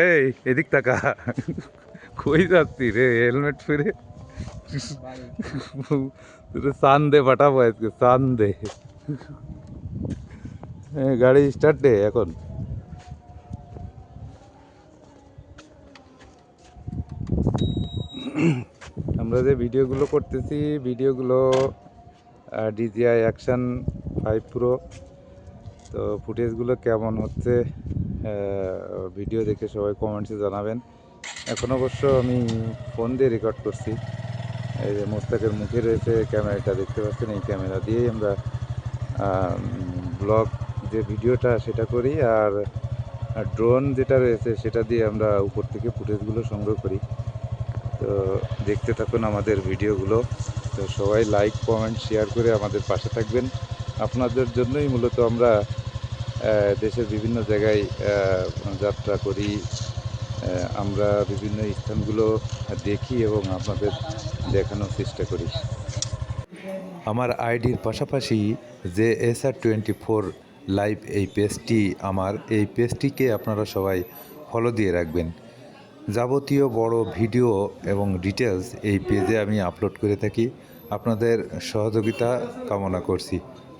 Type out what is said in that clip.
এই, এদিক তাকা। কই যাচ্ছি রে, হেলমেট ফিরে সান দে পাঠাবো আজকে সান দে গাড়ি স্টার্ট দে এখন। আমরা যে ভিডিওগুলো করতেছি, ভিডিওগুলো ডিজিআই অ্যাকশন ফাইভ প্রো তো ফুটেজগুলো কেমন হচ্ছে? ভিডিও দেখে সবাই কমেন্টসে জানাবেন। এখন অবশ্য আমি ফোন দিয়ে রেকর্ড করছি। এই যে মোস্তাকের মুখে রয়েছে ক্যামেরাটা দেখতে পাচ্ছেন? এই ক্যামেরা দিয়েই আমরা ব্লগ যে ভিডিওটা সেটা করি। আর ড্রোন যেটা রয়েছে, সেটা দিয়ে আমরা উপর থেকে ফুটেজগুলো সংগ্রহ করি। তো দেখতে থাকুন আমাদের ভিডিওগুলো তো সবাই লাইক কমেন্ট শেয়ার করে আমাদের পাশে থাকবেন। আপনাদের জন্যই মূলত আমরা দেশের বিভিন্ন জায়গায় যাত্রা করি। আমরা বিভিন্ন স্থানগুলো দেখি এবং আপনাদের দেখানোর চেষ্টা করি। আমার আইডির পাশাপাশি যে S R twenty four live এই পেজটি আমার, এই পেজটিকে আপনারা সবাই ফলো দিয়ে রাখবেন। যাবতীয় বড় ভিডিও এবং ডিটেলস এই পেজে আমি আপলোড করে থাকি। আপনাদের সহযোগিতা কামনা করছি।